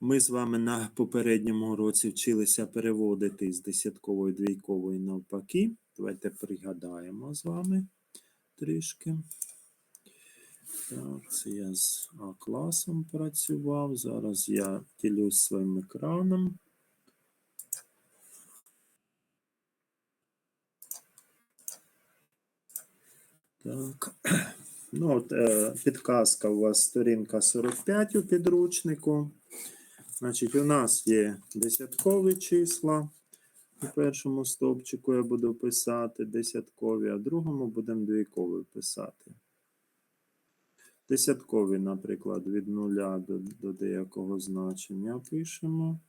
Ми з вами на попередньому уроці вчилися переводити з десяткової двійкової навпаки. Давайте пригадаємо з вами трішки. Так, це я з А-класом працював. Зараз я ділюсь своїм екраном. Так. Ну, от, е, підказка у вас сторінка 45 у підручнику. Значить, у нас є десяткові числа. У першому стовпчику я буду писати десяткові, а в другому будемо двійкові писати. Десяткові, наприклад, від нуля до, до деякого значення пишемо.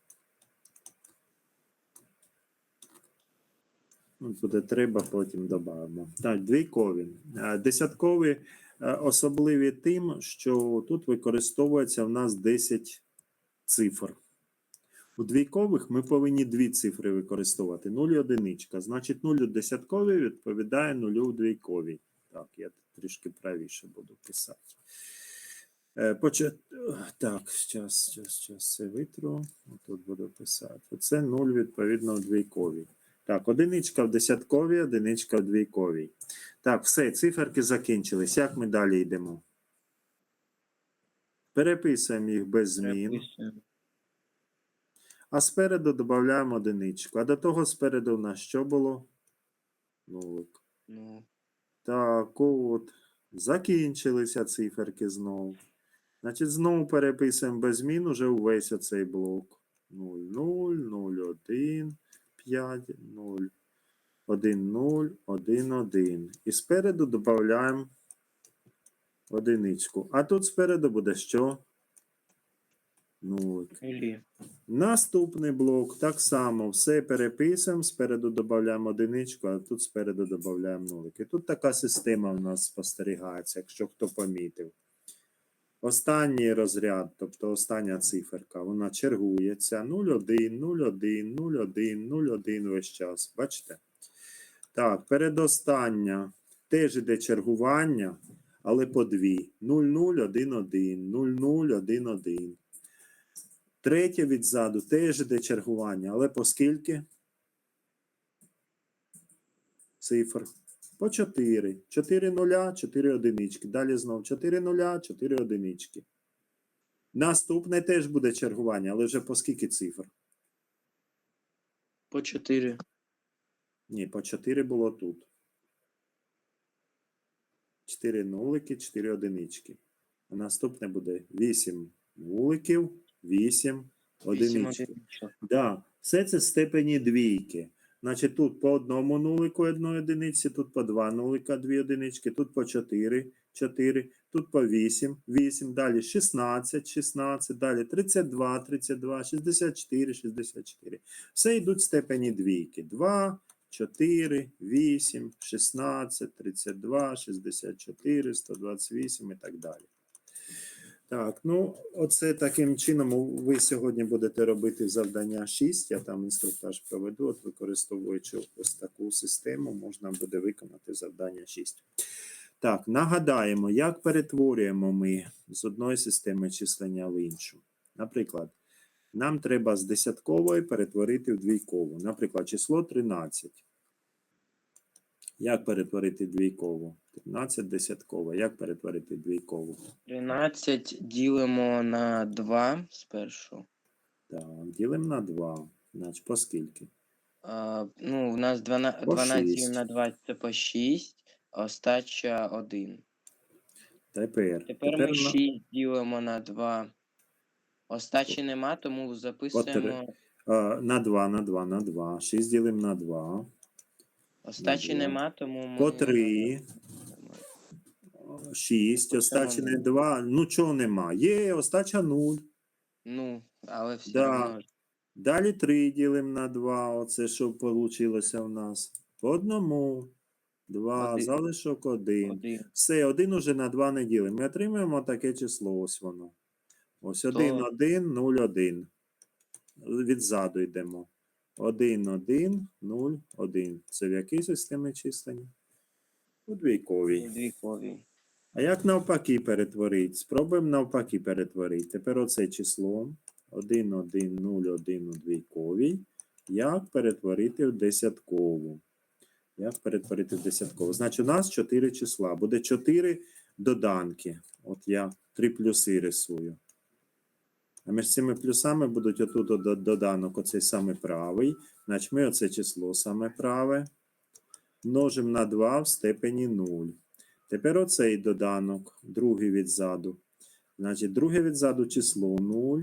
От буде треба, потім додамо. Так, двійкові. Е, Десяткові е, особливі тим, що тут використовується в нас 10 цифр. У двійкових ми повинні дві цифри використовувати. 0 і одиничка. Значить, 0 у десятковій відповідає 0 у двійковій. Так, я трішки правіше буду писати. Е, Поча... Так, зараз, зараз, зараз це витру. Тут буду писати. Оце 0 відповідно у двійковій. Так, одиничка в десятковій, одиничка в двійковій. Так, все, циферки закінчились. Як ми далі йдемо? Переписуємо їх без змін. А спереду додаємо одиничку. А до того спереду в нас що було? Нулик. Ну, Так, от. Закінчилися циферки знову. Значить, знову переписуємо без змін уже увесь оцей блок. 0, 0, 0, 1, 5, 0, 1, 0, 1, 1. І спереду додаємо одиничку. А тут спереду буде що? Нулик. Наступний блок так само все переписуємо, спереду додаємо одиничку, а тут спереду додаємо нулики. Тут така система в нас спостерігається, якщо хто помітив. Останній розряд, тобто остання циферка, вона чергується 0,1, 0,1, 0,1, 0,1 весь час. Бачите? Так, передостання теж іде чергування, але по дві. 0, 0, 1, 1, 0, 0, 1, 1. Третє відзаду теж іде чергування, але по скільки? Цифр. По 4. 4 нуля, 4 одинички. Далі знов 4 нуля, 4 одинички. Наступне теж буде чергування, але вже по скільки цифр? По 4. Ні, по 4 було тут. 4 нулики, 4 одинички. А наступне буде 8 нуликів, 8 одинички. Да, все це степені двійки. Значить, тут по одному нулику одної одиниці, тут по два нулика, дві одинички, тут по 4, 4, тут по 8, 8, далі 16, 16, далі 32, 32, 64, 64. Все йдуть степені двійки. 2, 4, 8, 16, 32, 64, 128 і так далі. Так, ну оце таким чином ви сьогодні будете робити завдання 6. Я там інструктаж проведу, от використовуючи ось таку систему, можна буде виконати завдання 6. Так, нагадаємо, як перетворюємо ми з одної системи числення в іншу. Наприклад, нам треба з десяткової перетворити в двійкову. Наприклад, число 13. Як перетворити двійкову? 13 десятково. Як перетворити двійкову? 13 ділимо на 2 спершу. Так, ділимо на 2. Значить, по скільки? А, ну, у нас 12, По 12 на 2 це по 6, а остача 1. Тепер. Тепер ми на- 6 ділимо на 2. Остачі нема, тому записуємо. А, на 2, на 2, на 2. 6 ділимо на 2. Остачі на два. нема, тому ми. По 3. 6. Остачі не 2. Ну, чого нема? Є, остача 0. Ну, але все Да. одно. Далі 3 ділимо на 2. Оце що вийшло в нас. По одному. 2, Один. залишок 1. 1. Все, 1 уже на 2 не ділимо. Ми отримуємо таке число. Ось воно. Ось 1, 1, 0, 1. Відзаду йдемо. 1, 1, 0, 1. Це в якій системі числення? У двійковій. Двійкові. А як навпаки перетворити? Спробуємо навпаки перетворити. Тепер оце число 1, 1, 0, 1 у двійковій. Як перетворити в десяткову? Як перетворити в десяткову? Значить, у нас 4 числа. Буде 4 доданки. От я 3 плюси рисую. А між цими плюсами будуть отут доданок оцей самий правий, значить ми оце число саме праве. Множимо на 2 в степені 0. Тепер оцей доданок, другий відзаду. Значить, друге відзаду число 0.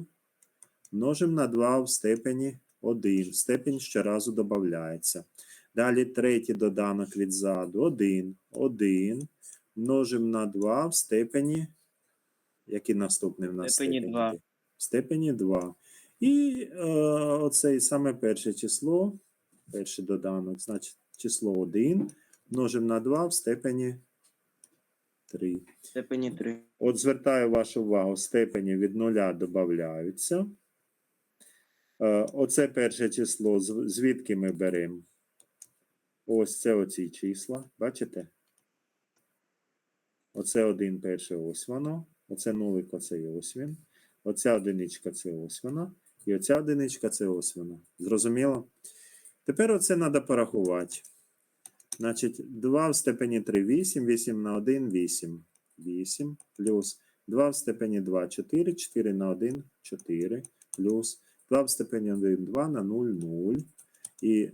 Множимо на 2 в степені 1. Степень щоразу додається. Далі третій доданок відзаду 1, 1. Множимо на 2 в степені. Який наступний в нас степені? 2. В степені 2. І е, оцей саме перше число, перший доданок, значить число 1. Множимо на 2 в степені 3. В степені 3. От звертаю вашу увагу, степені від нуля додаються. Е, Оце перше число, звідки ми беремо? Ось це оці числа. Бачите? Оце один перше, ось воно. Оце нулик, оце і ось він. Оця одиничка це ось вона. І оця одиничка це ось вона. Зрозуміло? Тепер оце треба порахувати. Значить, 2 в степені 3 8, 8 на 1 8. 8 плюс 2 в степені 2 4, 4 на 1 4 плюс 2 в степені 1 2 на 0 0 і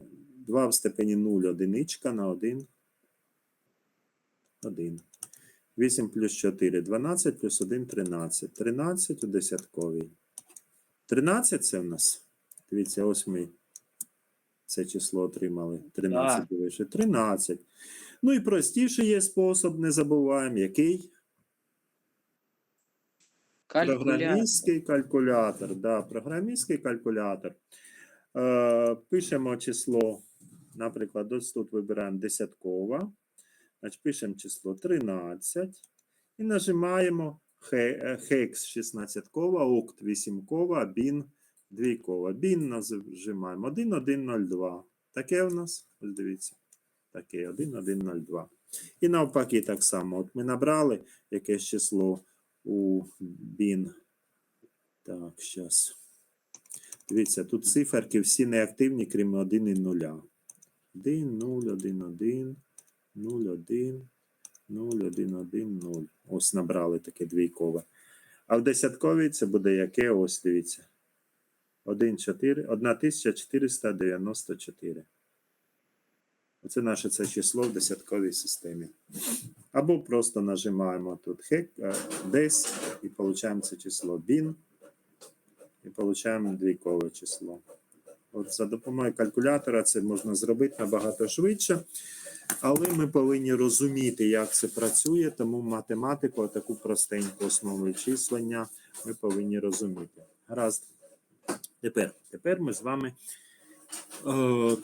2 в степені 0 одиничка на 1 1. 8 плюс 4 12 плюс 1 13. 13 у десятковій. 13 це в нас. Дивіться, ось ми це число отримали. 13 вище. 13. Ну і простіший є спосіб, не забуваємо, який? Калькулятор. Програмістський калькулятор. Да, програмістський калькулятор. Е, пишемо число, наприклад, ось тут вибираємо десяткова. Значить, пишемо число 13 і нажимаємо е, хекс 16-кова, окт 8-кова, бін 2-кова. Бін нажимаємо 1102. Таке у нас, ось дивіться, таке 1102. І навпаки, так само. От ми набрали якесь число у бін. Так, зараз. Дивіться, тут циферки всі неактивні, крім 1 і 0. 1, 0, 1, 1, 0, 1, 0, 1, 1, 0. Ось набрали таке двійкове. А в десятковій це буде яке? Ось дивіться. 1, 4, 1494. Оце наше це число в десятковій системі. Або просто нажимаємо тут хек, е, десь і получаємо це число bin, і получаємо двійкове число. От за допомогою калькулятора це можна зробити набагато швидше, але ми повинні розуміти, як це працює, тому математику, таку простеньку основу числення, ми повинні розуміти. Гаразд. Тепер, тепер ми з вами е,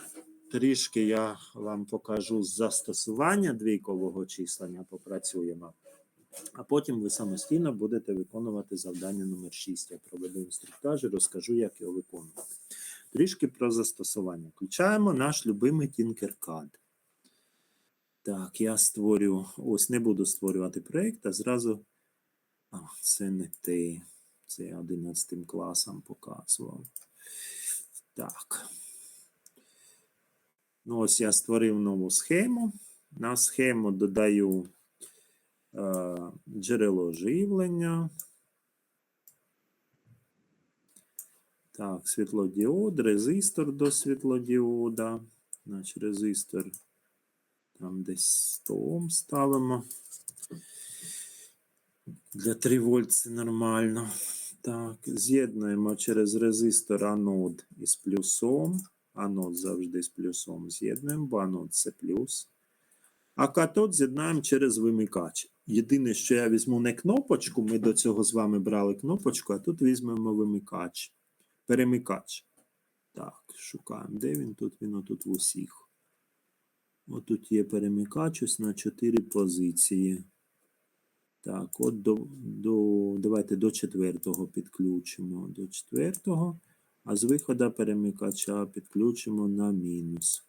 трішки я вам покажу застосування двійкового числення, попрацюємо. А потім ви самостійно будете виконувати завдання номер 6. Я проведу інструктаж і розкажу, як його виконувати. Трішки про застосування. Включаємо наш любимий Tinkercad. Так, я створю. Ось не буду створювати проєкт, а зразу. А, це не те. Це я 11 класом показував. Так. Ну, ось я створив нову схему. На схему додаю е, джерело живлення. Так, світлодіод, резистор до світлодіода. Значить, резистор там десь 100 Ом ставимо. Для 3 вольт це нормально. Так, з'єднуємо через резистор анод із плюсом. Анод завжди з плюсом з'єднуємо, бо анод це плюс. А катод з'єднаємо через вимикач. Єдине, що я візьму не кнопочку, ми до цього з вами брали кнопочку, а тут візьмемо вимикач перемикач. Так, шукаємо. Де він тут? Він отут в усіх. Отут є перемикач ось на 4 позиції. Так, от до, до, давайте до четвертого підключимо. До четвертого. А з виходу перемикача підключимо на мінус.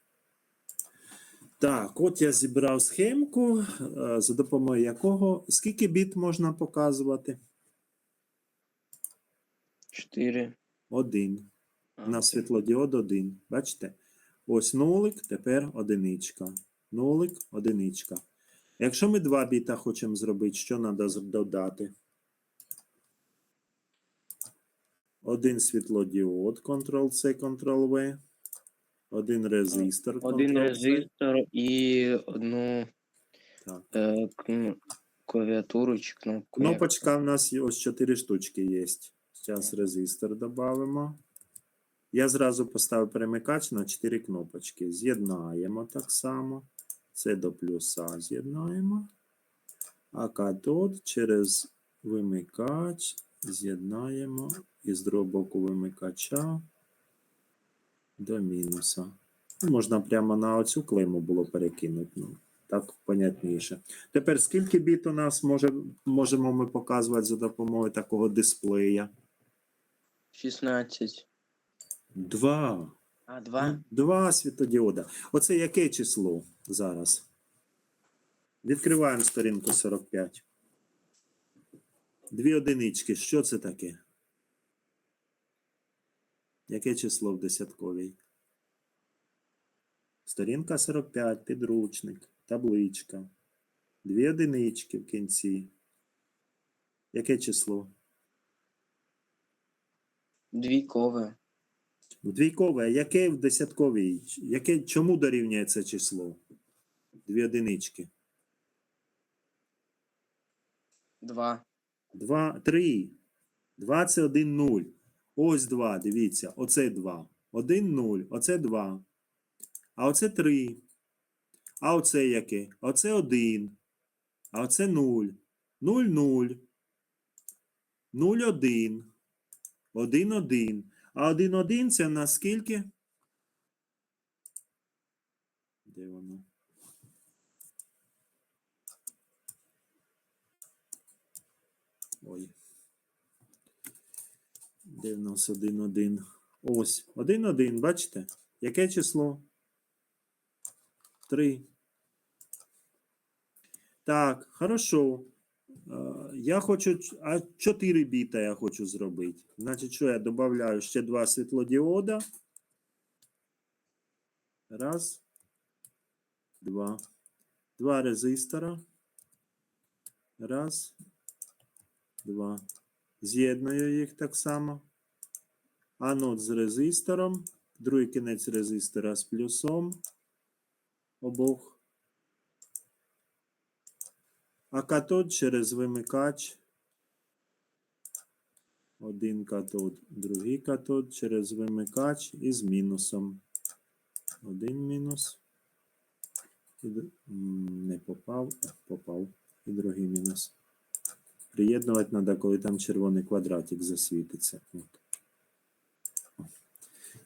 Так, от я зібрав схемку, е, за допомогою якого. Скільки біт можна показувати? 4. 1. На світлодіод 1. Бачите? Ось нолик, тепер одиничка. Нолик, одиничка. Якщо ми два біта хочемо зробити, що треба додати? Один світлодіод, Ctrl-C, Ctrl-V. Один резистор. Один резистор і одну так. Е, клавіатуру чи кнопку. Кнопочка в нас ось чотири штучки є. Зараз резистор додамо. Я зразу поставив перемикач на 4 кнопочки. З'єднаємо так само. Це до плюса з'єднаємо. А катод через вимикач з'єднаємо із другого боку вимикача до мінуса. Ну, Можна прямо на оцю клейму було перекинути. Ну, так понятніше. Тепер скільки біт у нас може, можемо ми показувати за допомогою такого дисплея? 16. Два. А, 2? Два світодіода. Оце яке число зараз? Відкриваємо сторінку 45. Дві одинички. Що це таке? Яке число в десятковій? Сторінка 45, підручник, табличка. Дві одинички в кінці. Яке число? Двійкове. Двійкове, яке в десятковій? Яке, чому дорівнює це число? Дві одинички. 2. Два, три. Два це один нуль. Ось два, дивіться, оце два. Один нуль, оце два. А оце три. А оце яке? Оце один. А оце нуль. Нуль нуль. Нуль один. Один один. А один один це на скільки? Де воно? Ой. Де в нас один один? Ось. Один один, бачите? Яке число? Три. Так, хорошо. Е, Я хочу, а 4 біта я хочу зробити. Значить, що я додаю ще два світлодіода. Раз. Два. Два резистора. Раз. Два. З'єдную їх так само. Анод з резистором. Другий кінець резистора з плюсом. Обох. А катод через вимикач. Один катод, другий катод через вимикач із мінусом. Один мінус. Не попав, попав. І другий мінус. Приєднувати треба, коли там червоний квадратик засвітиться. От.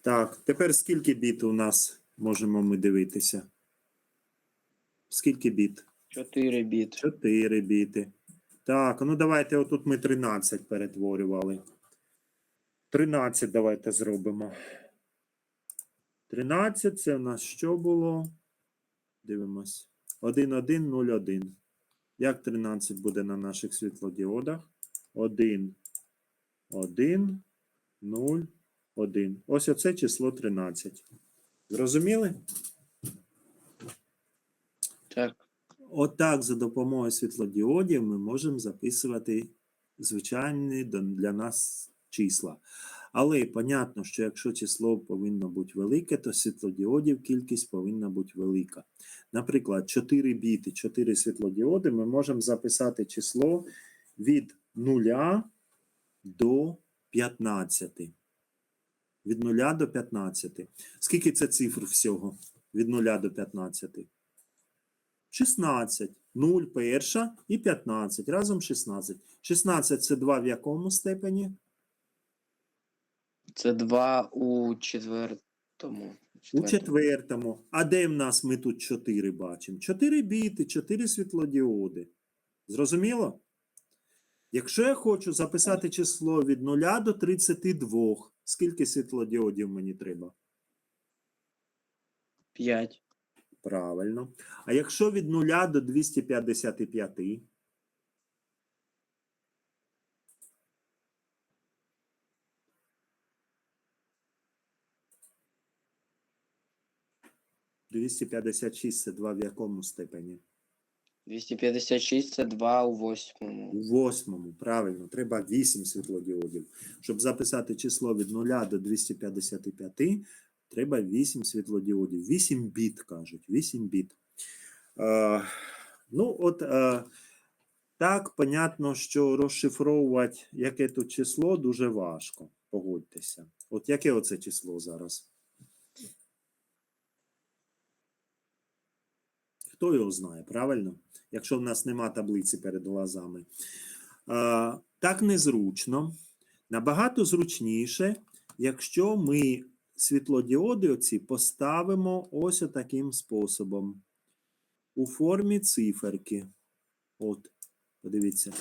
Так, тепер скільки біт у нас можемо ми дивитися? Скільки біт? 4 біт. 4 біти. Так, ну давайте отут ми 13 перетворювали. 13 давайте зробимо. 13 це в нас що було? Дивимось. 1, 1, 0, 1. Як 13 буде на наших світлодіодах? 1, 1, 0, 1. Ось оце число 13. Зрозуміли? Так. Отак, за допомогою світлодіодів ми можемо записувати звичайні для нас числа. Але понятно, що якщо число повинно бути велике, то світлодіодів кількість повинна бути велика. Наприклад, 4 біти, 4 світлодіоди, ми можемо записати число від 0 до 15. Від 0 до 15. Скільки це цифр всього? Від 0 до 15? 16. 0 перша і 15. Разом 16. 16 це 2 в якому степені? Це 2 у четвертому. У четвертому. А де в нас ми тут 4 бачимо? 4 біти, 4 світлодіоди. Зрозуміло? Якщо я хочу записати число від 0 до 32, скільки світлодіодів мені треба? 5. Правильно. А якщо від 0 до 255? Двісті п'ятдесят шість це два в якому степені? 256 це 2 у восьмому. У восьмому, правильно, треба 8 світлодіодів. Щоб записати число від 0 до 255, треба 8 світлодіодів. 8 біт, кажуть, 8 біт. Е, ну, от е, так, понятно, що розшифровувати, яке тут число, дуже важко. Погодьтеся. От яке оце число зараз? Хто його знає, правильно? Якщо в нас нема таблиці перед глазами. Е, так незручно. Набагато зручніше, якщо ми світлодіоди оці поставимо ось таким способом. У формі циферки. От, подивіться.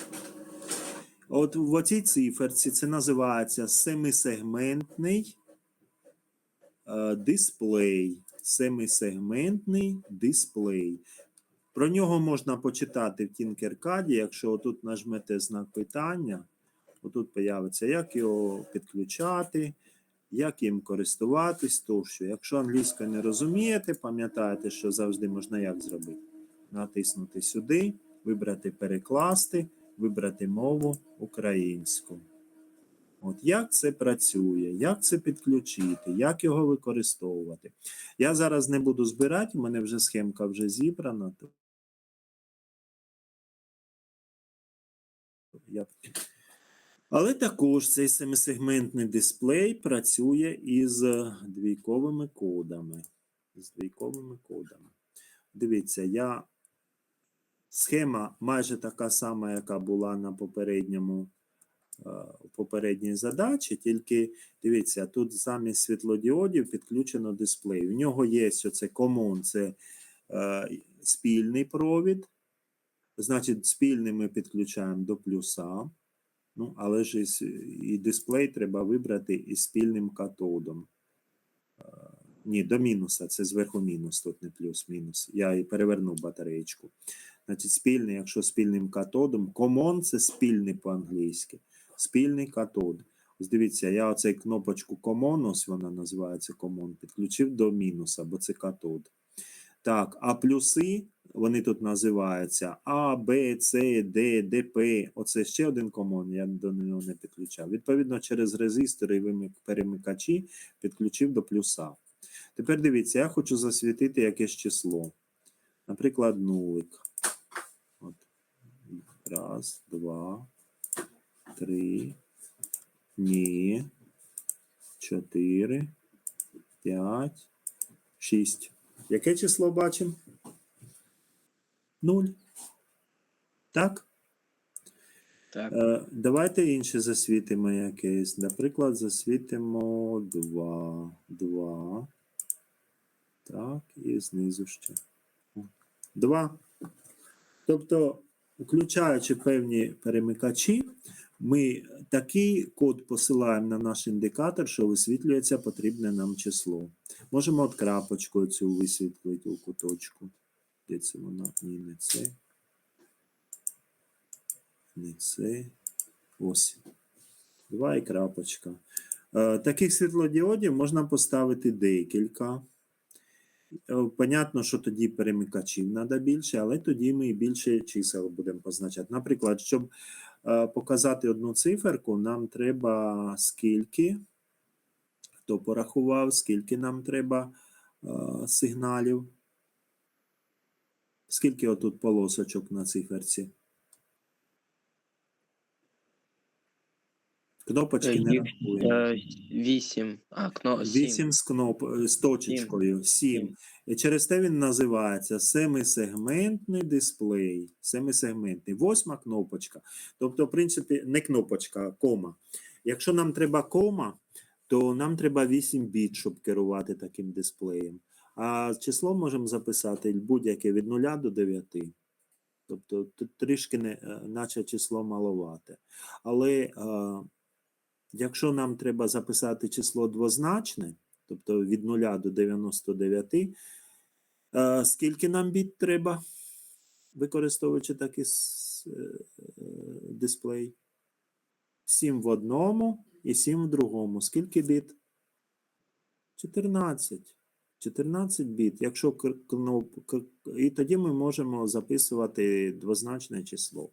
От в оцій циферці це називається семисегментний е, дисплей. Семисегментний дисплей. Про нього можна почитати в Tinkercad, якщо отут нажмете знак питання, отут появиться, як його підключати, як їм користуватись тощо. Якщо англійською не розумієте, пам'ятаєте, що завжди можна як зробити? Натиснути сюди, вибрати перекласти, вибрати мову українську. От як це працює, як це підключити, як його використовувати. Я зараз не буду збирати, у мене вже схемка вже зібрана. Я... Але також цей семисегментний дисплей працює із двійковими кодами. З двійковими кодами. Дивіться, я схема майже така сама, яка була на попередньому е, попередній задачі, тільки дивіться, тут замість світлодіодів підключено дисплей. У нього є оце common, це е, спільний провід. Значить, спільний ми підключаємо до плюса. Ну, але ж і, дисплей треба вибрати із спільним катодом. Е, Ні, до мінуса, це зверху мінус, тут не плюс, мінус. Я і перевернув батареєчку. Значить, спільний, якщо спільним катодом, common це спільний по-англійськи. Спільний катод. Ось дивіться, я оцей кнопочку common, ось вона називається common, підключив до мінуса, бо це катод. Так, а плюси, вони тут називаються А, Б, С, Д, ДП. Оце ще один комон, я до нього не підключав. Відповідно, через резистори і перемикачі підключив до плюса. Тепер дивіться, я хочу засвітити якесь число. Наприклад, нулик. От. Раз, два, три. Ні. Чотири. П'ять. Шість. Яке число бачимо? Нуль. Так? Так. Е, давайте інше засвітимо якесь. Наприклад, засвітимо 2. 2. Так, і знизу ще. 2. Тобто, включаючи певні перемикачі, ми такий код посилаємо на наш індикатор, що висвітлюється потрібне нам число. Можемо от крапочкою цю висвітлити у куточку. Де це воно? Ні, не це. Не це. Ось. Два і крапочка. Е, таких світлодіодів можна поставити декілька. Е, Понятно, що тоді перемикачів треба більше, але тоді ми більше чисел будемо позначати. Наприклад, щоб показати одну циферку, нам треба скільки. Хто порахував, скільки нам треба е, сигналів? Скільки отут полосочок на циферці? Кнопочки не Їх, рахуємо. Е, Вісім. А, кно... сім. Вісім з кноп з точечкою. Сім. І через те він називається семисегментний дисплей. Семисегментний. Восьма кнопочка. Тобто, в принципі, не кнопочка, а кома. Якщо нам треба кома, то нам треба 8 біт, щоб керувати таким дисплеєм. А число можемо записати будь-яке від 0 до 9. Тобто тут трішки не, е, наче число маловате. Але е, якщо нам треба записати число двозначне, тобто від 0 до 99, е, скільки нам біт треба, використовуючи такий е, е, дисплей? 7 в одному і 7 в другому. Скільки біт? 14. 14 біт. Якщо і тоді ми можемо записувати двозначне число.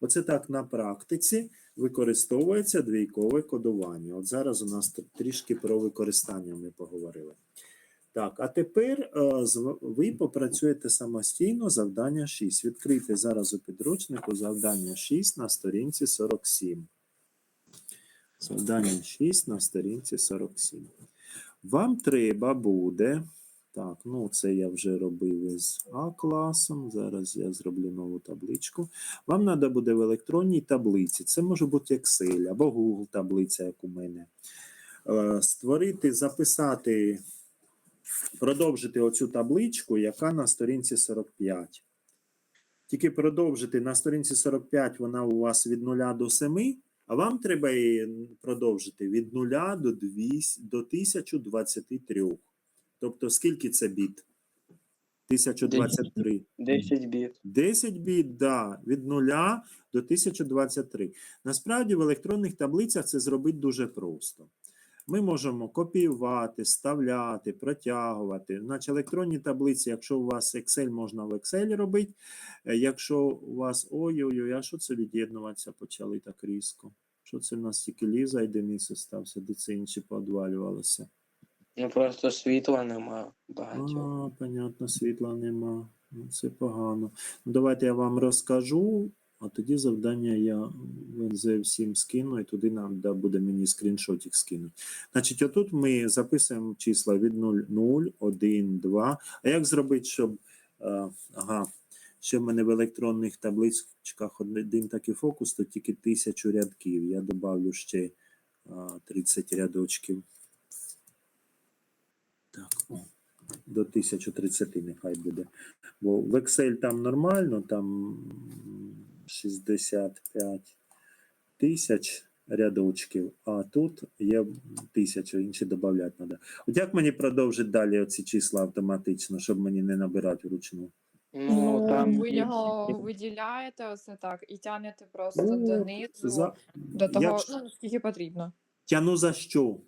Оце так на практиці використовується двійкове кодування. От зараз у нас тут трішки про використання ми поговорили. Так, а тепер е, ви попрацюєте самостійно завдання 6. Відкрийте зараз у підручнику завдання 6 на сторінці 47. Завдання 6 на сторінці 47. Вам треба буде. Так, ну це я вже робив із А класом. Зараз я зроблю нову табличку. Вам треба буде в електронній таблиці. Це може бути Excel або Google таблиця, як у мене. Е, Створити, записати, продовжити оцю табличку, яка на сторінці 45. Тільки продовжити на сторінці 45 вона у вас від 0 до 7, а вам треба її продовжити від 0 до 1023. Тобто, скільки це біт? 1023. 10 біт. 10 біт, да, від 0 до 1023. Насправді в електронних таблицях це зробити дуже просто. Ми можемо копіювати, вставляти, протягувати. Значить, електронні таблиці, якщо у вас Excel, можна в Excel робити. Е, Якщо у вас ой-ой-ой, а що це від'єднуватися почали так різко? Що це в нас тільки Ліза і Денис остався, де це інші подвалювалися? Ну просто світла нема багатьох. А, понятно, світла нема. Ну, це погано. Ну, давайте я вам розкажу, а тоді завдання я НЗ всім скину, і туди нам да, буде мені скріншотик скинути. Значить, отут ми записуємо числа від 0, 0, 1, 2. А як зробити, щоб. е, ага, ще в мене в електронних табличках один такий фокус, то тільки тисячу рядків. Я додавлю ще а, 30 рядочків. Так, о, до 1030 нехай буде. Бо в Excel там нормально, там 65 тисяч рядочків, а тут є тисячу, інші додати треба. От як мені продовжити далі оці числа автоматично, щоб мені не набирати вручну? Ну, там ви його виділяєте оце так і тягнете просто Ну, донизу За... до того, ну, скільки потрібно. Тяну за що?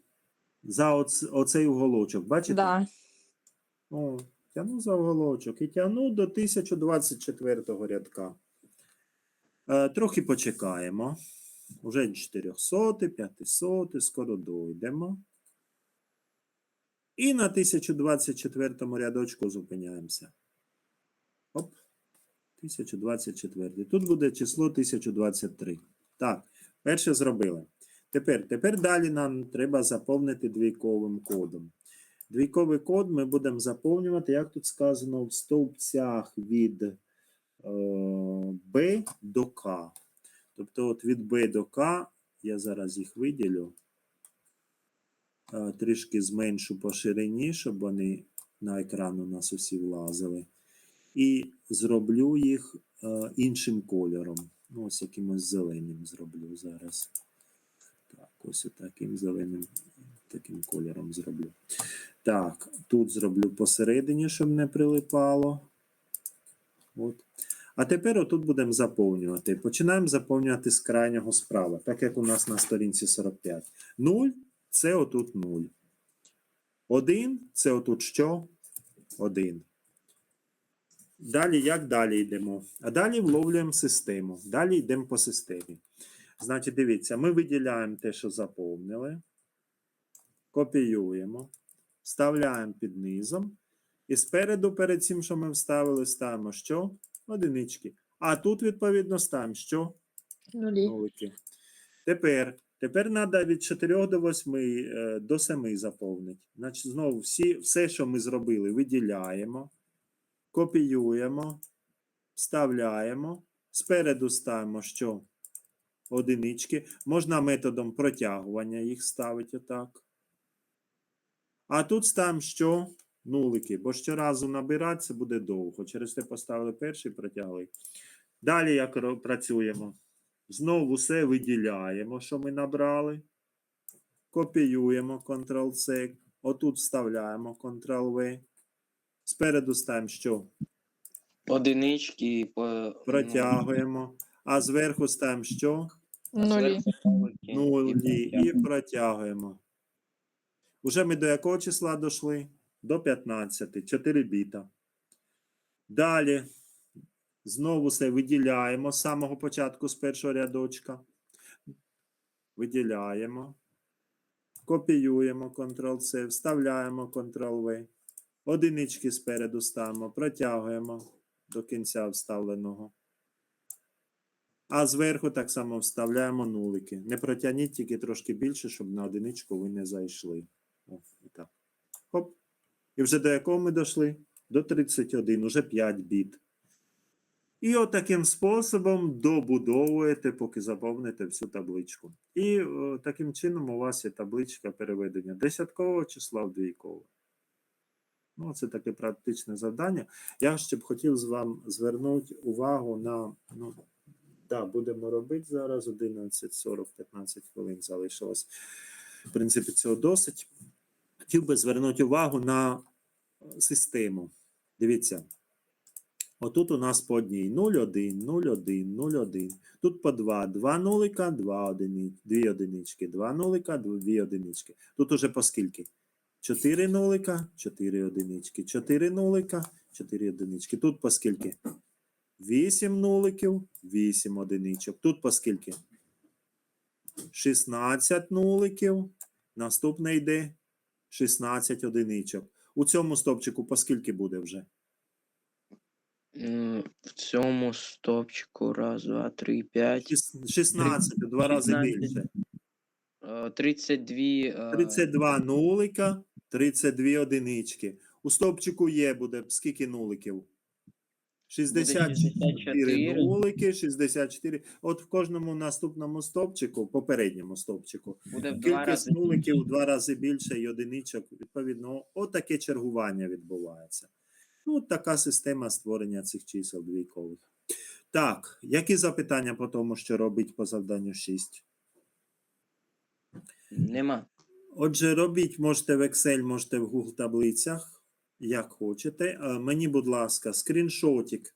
За оц... оцей уголочок, бачите? Да. О, тяну за уголочок і тяну до 1024 рядка. Е, трохи почекаємо. Уже 400, 500, скоро дойдемо. І на 1024 рядочку зупиняємося. Оп. 1024. Тут буде число 1023. Так, перше зробили. Тепер, тепер далі нам треба заповнити двійковим кодом. Двійковий код ми будемо заповнювати, як тут сказано, в стовпцях від е, B до К. Тобто, от від B до К, я зараз їх виділю, е, трішки зменшу по ширині, щоб вони на екран у нас усі влазили. І зроблю їх е, іншим кольором. Ну, ось якимось зеленим зроблю зараз. Ось таким зеленим таким кольором зроблю. Так, тут зроблю посередині, щоб не прилипало. От. А тепер отут будемо заповнювати. Починаємо заповнювати з крайнього справа, так як у нас на сторінці 45. 0 це отут 0. 1 це отут що? 1. Далі, як далі йдемо? А далі вловлюємо систему. Далі йдемо по системі. Значить, дивіться, ми виділяємо те, що заповнили, копіюємо, вставляємо під низом. І спереду, перед цим, що ми вставили, ставимо що? Одинички. А тут, відповідно, ставимо що? Нулі. Нолики. Тепер, тепер треба від 4 до 8 е, до 7 заповнити. Значить, знову всі, все, що ми зробили, виділяємо, копіюємо, вставляємо. Спереду ставимо що? Одинички. Можна методом протягування їх ставити отак. А тут ставимо що? Нулики. Бо щоразу набирати це буде довго. Через те поставили перший, протягли. Далі як працюємо? Знову все виділяємо, що ми набрали. Копіюємо Ctrl-C. Отут вставляємо Ctrl-V. Спереду ставимо що? Одинички Протягуємо. А зверху ставимо що? ну, Нулі. Нулі. І І протягуємо. Уже ми до якого числа дійшли? до 15, 4 біта. Далі знову все виділяємо з самого початку з першого рядочка. Виділяємо. Копіюємо Ctrl-C, вставляємо Ctrl-V. Одинички спереду ставимо, протягуємо до кінця вставленого. А зверху так само вставляємо нулики. Не протягніть тільки трошки більше, щоб на одиничку ви не зайшли. О, отак. Хоп. І вже до якого ми дійшли? До 31, уже 5 біт. І от способом добудовуєте, поки заповните всю табличку. І о, таким чином у вас є табличка переведення десяткового числа в двійкове. Ну, це таке практичне завдання. Я ще б хотів з вам звернути увагу на. Ну, да, будемо робити зараз 11.40, 15 хвилин залишилось. В принципі, цього досить. Хотів би звернути увагу на систему. Дивіться. Отут у нас по одній 0,1, 0,1, 0,1. Тут по 2, 2 нулика, 2 одиниці, 2 одинички, 2 нулика, 2 одинички. Тут уже по скільки? 4 нулика, 4 одинички, 4 нулика, 4 одинички. Тут по скільки? 8 нуликів, 8 одиничок. Тут по скільки? 16 нуликів. Наступне йде 16 одиничок. У цьому стопчику по скільки буде вже? В цьому стопчику раз, два, три, п'ять. Шіс- 16, у два рази 16. більше. е, 32. е, 32 нулика, 32 одинички. У стопчику є буде скільки нуликів? 64 64. нулики, 64. От в кожному наступному стопчику, попередньому стопчику, Буде в два кількість рази. нуликів у два рази більше і одиничок. Відповідно, отаке чергування відбувається. Ну, от така система створення цих чисел двійкових. Так, які запитання по тому, що робить по завданню 6? Нема. Отже, робіть можете в Excel, можете в Google таблицях, як хочете. Е, Мені, будь ласка, скріншотик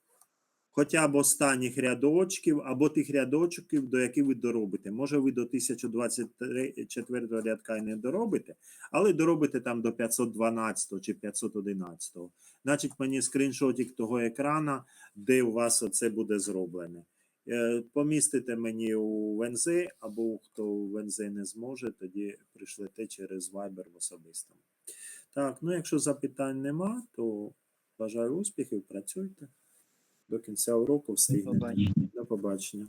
хоча б останніх рядочків або тих рядочків, до яких ви доробите. Може, ви до 1024 рядка і не доробите, але доробите там до 512 чи 511. Значить, мені скріншотик того екрана, де у вас це буде зроблене. Е, Помістите мені у ВНЗ, або хто в ВНЗ не зможе, тоді пришлете через Viber в особистому. Так, ну якщо запитань нема, то бажаю успіхів, працюйте. До кінця уроку встигнете. До побачення.